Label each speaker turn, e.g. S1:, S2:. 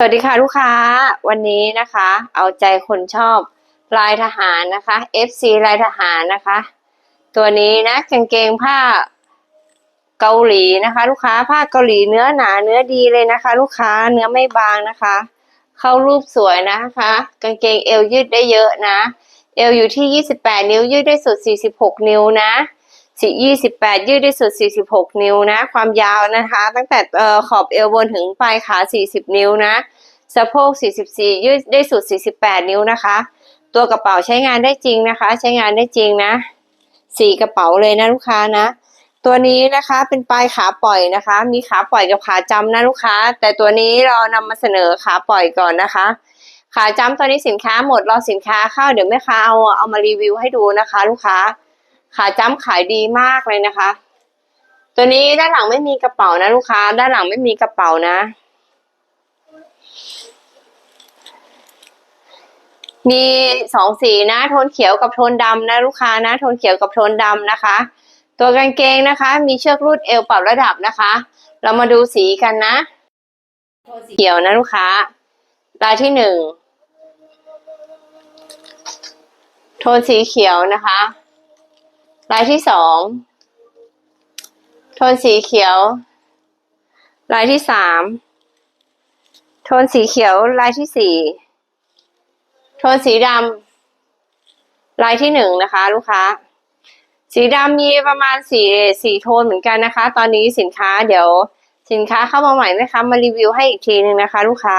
S1: สวัสดีค่ะลูกค้าวันนี้นะคะ เอาใจคนชอบลายทหารนะคะ FC ลายทหารนะคะ ตัวนี้นะกางเกงผ้าเกาหลีนะคะ ลูกค้าผ้าเกาหลีเนื้อหนาเนื้อดีเลยนะคะ ลูกค้าเนื้อไม่บางนะคะ เข้ารูปสวยนะคะ กางเกงเอวยืดได้เยอะนะ เอวอยู่ที่ 28 นิ้วยืดได้สุด 46 นิ้วนะ สี่ยี่สิบแปดยืดได้สุด46นิ้วนะ ความยาวนะคะ ตั้งแต่เอ่อขอบเอวบนถึงปลายขา40นิ้วนะ สะโพก44ยืดได้สุด48นิ้วนะคะ ตัวกระเป๋าใช้งานได้จริงนะคะ ใช้งานได้จริงนะสี่กระเป๋าเลยนะลูกค้านะ ตัวนี้นะคะเป็นปลายขาปล่อยนะคะ มีขาปล่อยกับขาจำนะลูกค้า แต่ตัวนี้เรานำมาเสนอขาปล่อยก่อนนะคะขาจำตอนนี้สินค้าหมดรอสินค้าเข้าเดี๋ยวแม่ค้าเอาเอามารีวิวให้ดูนะคะ ลูกค้า ขาจ้ำขายดีมากเลยนะคะ ตัวนี้ด้านหลังไม่มีกระเป๋านะลูกค้า ด้านหลังไม่มีกระเป๋านะ มีสองสีนะโทนเขียวกับโทนดำนะลูกค้านะโทนเขียวกับโทนดำนะคะ ตัวกางเกงนะคะ มีเชือกรูดเอวปรับระดับนะคะ เรามาดูสีกันนะโทนสีเขียวนะลูกค้า ลายที่หนึ่งโทนสีเขียวนะคะ ลายที่สอง โทนสีเขียว ลายที่สาม โทนสีเขียว ลายที่สี่ โทนสีดำลายที่หนึ่งนะคะ ลูกค้า สีดำมีประมาณสี่สี่โทนเหมือนกันนะคะ ตอนนี้สินค้าเดี๋ยวสินค้าเข้ามาใหม่ไหมคะ มารีวิวให้อีกทีหนึ่งนะคะ ลูกค้า